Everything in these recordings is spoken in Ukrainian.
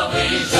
salvation.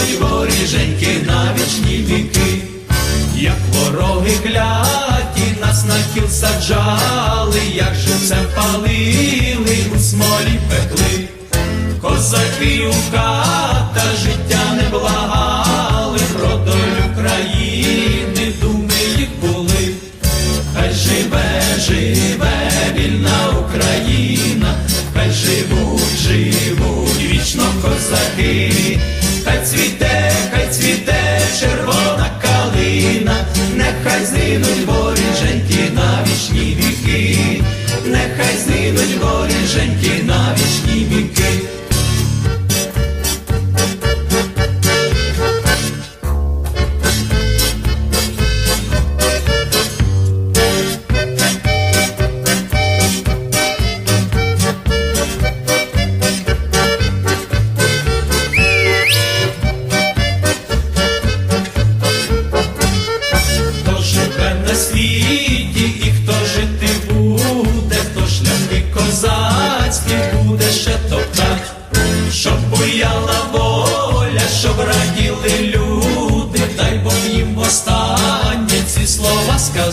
будуть воріженьки на вічні віки, як вороги кляті, нас на кіл саджали, як живцем палили, у смолі пекли, козаки юка. хай згинуть, бо він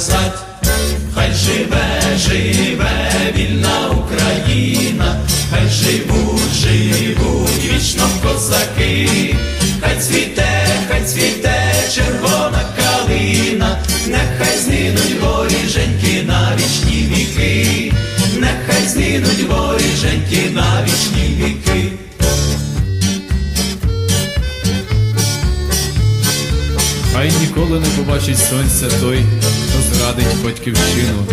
писать, хай живе, живе вільна Україна, хай живуть, живуть вічно козаки, хай цвіте, хай цвіте, червона калина, нехай згинуть воріженьки на вічні віки, нехай згинуть воріженьки на вічні віки. Хай ніколи не побачить сонця той, зрадить батьківщину,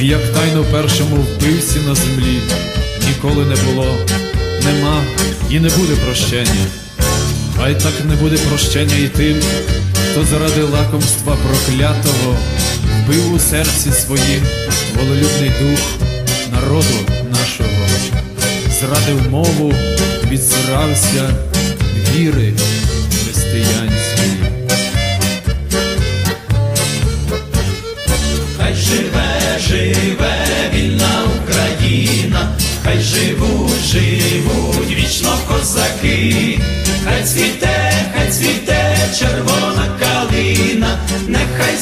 як тайно першому вбивці на землі ніколи не було, нема і не буде прощення, хай так не буде прощення і тим, хто заради лакомства проклятого вбив у серці своїм вололюбний дух народу нашого, зрадив мову, відзирався віри.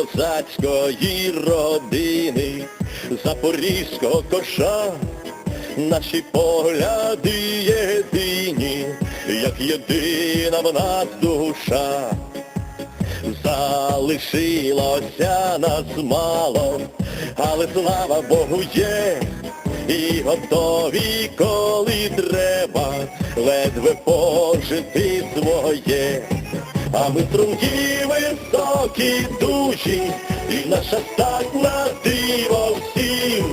козацької родини, запорізького коша, наші погляди єдині, як єдина в нас душа. Залишилося нас мало, але слава Богу є, і готові, коли треба, ледве пожити своє. А ми струнки високі душі, і наша стать на диво всім.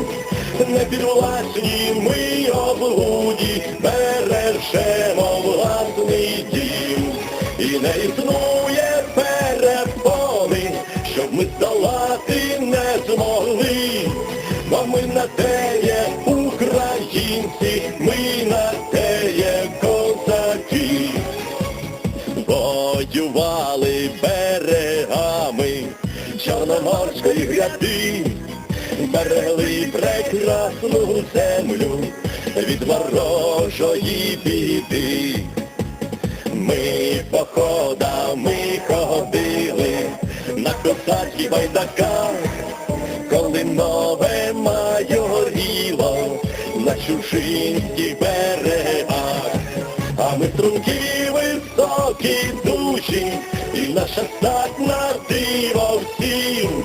Не підвласні ми облуді, бережемо власний дім. І не існує воювали берегами Чорноморської гряди, берегли прекрасну землю від ворожої біди. Ми походами ходили на козацьких байдаках, коли нове майоріло на чужинських берегах. А ми струнки високі і наша статна диво всім.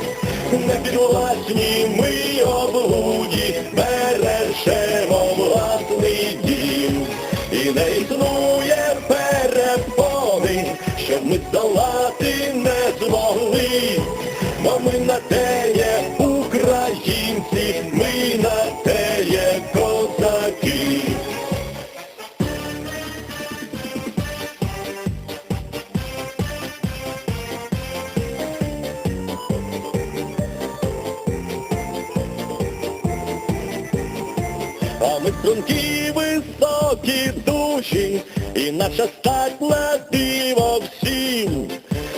Не підвласні ми облуді, бережемо власний дім. І не існує перепони, щоб ми здолати не змогли. Бо ми на те душі, і наша стать на диво всім.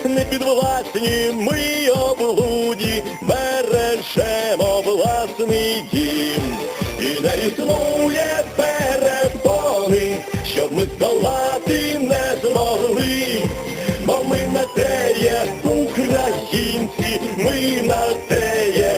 Не підвласні ми облуді, бережемо власний дім. І не існує перепони, щоб ми здолати не змогли. Бо ми на те є українці, ми на те є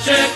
such it.